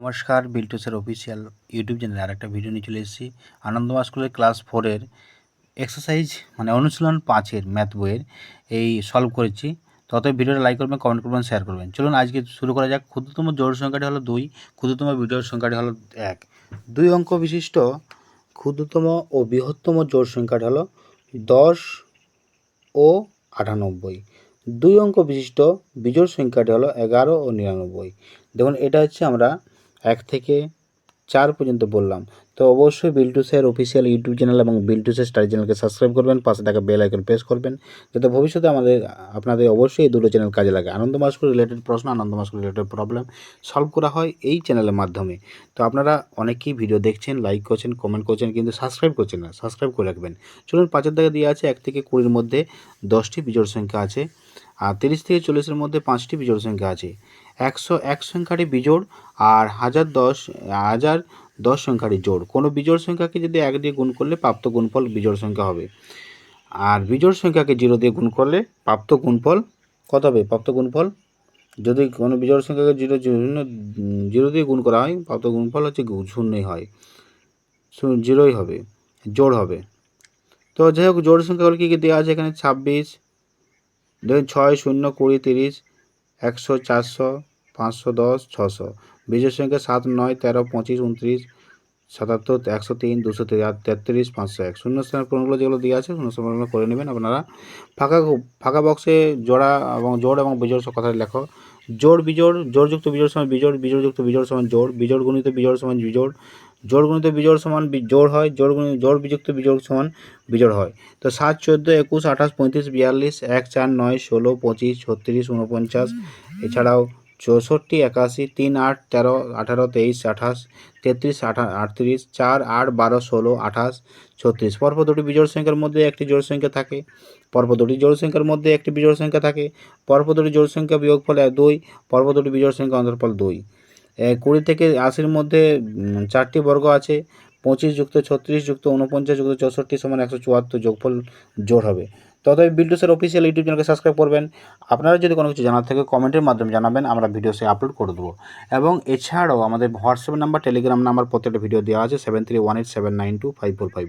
নমস্কার, বিল্টুসের official YouTube চ্যানেলে আর একটা ভিডিও নিয়ে চলে এসেছি। আনন্দমা স্কুলের ক্লাস ফোরের এক্সারসাইজ মানে অনুশীলন পাঁচের ম্যাথ বইয়ের এই সলভ করেছি। তত ভিডিওটা লাইক করবেন কমেন্ট করবেন শেয়ার করবেন। চলুন আজকে শুরু করা যাক। ক্ষুদ্রতম জোড় সংখ্যাটি হলো দুই, ক্ষুদ্রতম বিজোড় সংখ্যাটি হলো এক। দুই অঙ্ক বিশিষ্ট, ক্ষুদ্রতম ও বৃহত্তম জোড় সংখ্যাটি হলো দশ ও আটানব্বই। দুই অঙ্ক বিশিষ্ট, বিজোড় সংখ্যাটি হলো এগারো ও নিরানব্বই। দেখুন, এটা হচ্ছে আমরা এক থেকে চার পর্যন্ত বললাম। তো অবশ্যই বিল্টুসের অফিসিয়াল ইউটিউব চ্যানেল এবং বিল্টুসের স্টাডি চ্যানেলকে সাবস্ক্রাইব করবেন, পাশে থাকা বেল আইকন প্রেস করবেন, যাতে ভবিষ্যতে আমাদের, আপনাদের অবশ্যই এই দুটো চ্যানেল কাজে লাগে। আনন্দ মাস্কুল রিলেটেড প্রশ্ন, আনন্দ মাস্কুল রিলেটেড প্রবলেম সলভ করা হয় এই চ্যানেলের মাধ্যমে। তো আপনারা অনেকেই ভিডিও দেখছেন লাইক করছেন কমেন্ট করছেন, কিন্তু সাবস্ক্রাইব করছেন না সাবস্ক্রাইব করে রাখবেন। চলুন পাঁচের দাগে দিয়ে আছে এক থেকে কুড়ির মধ্যে দশটি বিজোড় সংখ্যা আছে, আর তিরিশ থেকে চল্লিশের মধ্যে পাঁচটি বিজোড় সংখ্যা আছে। একশো এক সংখ্যাটি বিজোড় আর হাজার দশ হাজার দশ সংখ্যাটি জোড়। কোনো বিজোড় সংখ্যাকে যদি এক দিয়ে গুণ করলে প্রাপ্ত গুণফল বিজোড় সংখ্যা হবে। আর বিজোড় সংখ্যাকে জিরো দিয়ে গুণ করলে প্রাপ্ত গুণফল কত হবে? প্রাপ্ত গুণফল? যদি কোনো বিজোড় সংখ্যাকে জিরো শূন্য জিরো দিয়ে গুণ করা হয়, প্রাপ্ত গুণফল হচ্ছে শূন্যই হয়। জিরোই হবে, জোড় হবে। তো যাই হোক, জোড় সংখ্যাগুলো কী কী দেওয়া আছে এখানে? ছাব্বিশ ধরুন ছয়, শূন্য, কুড়ি, তিরিশ, একশো, চারশো পাঁচশো দশ ছশো। বিজয় সংখ্যা সাত নয় তেরো পঁচিশ উনত্রিশ সাতাত্তর একশো তিন দুশো তেত্রিশ পাঁচশো এক। শূন্য স্থানের পূরণগুলো যেগুলো দেওয়া আছে শূন্য স্থানগুলো করে নেবেন আপনারা। ফাঁকা ফাঁকা বক্সে জোড়া এবং জোড় এবং বিজোড় সব কথা লেখো। জোড় বিজোড় জোড়যুক্ত বিজোড় সমান বিজোড় বিজোড়যুক্ত বিজোড় সমান জোড় বিজোড় গুণিত বিজোড় সমান বিজোড়। জোড় গুণিত বিজোড় সমান জোড় হয় জোড় গুণিত জোড় বিযুক্ত বিজোড় সমান বিজোড় হয়। তো সাত চোদ্দ একুশ আঠাশ পঁয়ত্রিশ বিয়াল্লিশ এক চার নয় ষোলো পঁচিশ ছত্রিশ উনপঞ্চাশ এছাড়াও চৌষট্টি, একাশি, তিন আট, তেরো, আঠারো, তেইশ, আঠাশ, তেত্রিশ, আঠা, আটত্রিশ, চার আট, বারো, ষোলো, আঠাশ, ছত্রিশ। পরপর দুটি বিজোড় সংখ্যার মধ্যে একটি জোড় সংখ্যা থাকে। পরপর দুটি জোড় সংখ্যার মধ্যে একটি বিজোড় সংখ্যা থাকে। পরপর দুটি জোড় সংখ্যা বিয়োগফল দুই, পরপর দুটি বিজোড় সংখ্যা অন্তর্ফল দুই। কুড়ি থেকে আশির মধ্যে চারটি বর্গ আছে। পঁচিশ যুক্ত ছত্রিশ যুক্ত উনপঞ্চাশ যুক্ত চৌষট্টি সমান একশো চুয়াত্তর যোগফল জোড় হবে। তথাপি বিল্ডুসের অফিসিয়াল ইউটিউব চ্যানেলকে সাবস্ক্রাইব করবেন। আপনারা যদি কোনো কিছু জানার থাকে কমেন্টের মাধ্যমে জানাবেন, আমরা ভিডিও সে আপলোড করে দেবো। এবং এছাড়াও আমাদের হোয়াটসঅ্যাপ নাম্বার টেলিগ্রাম নাম্বার প্রত্যেকটা ভিডিও দেওয়া আছে seven three one eight seven nine two five four five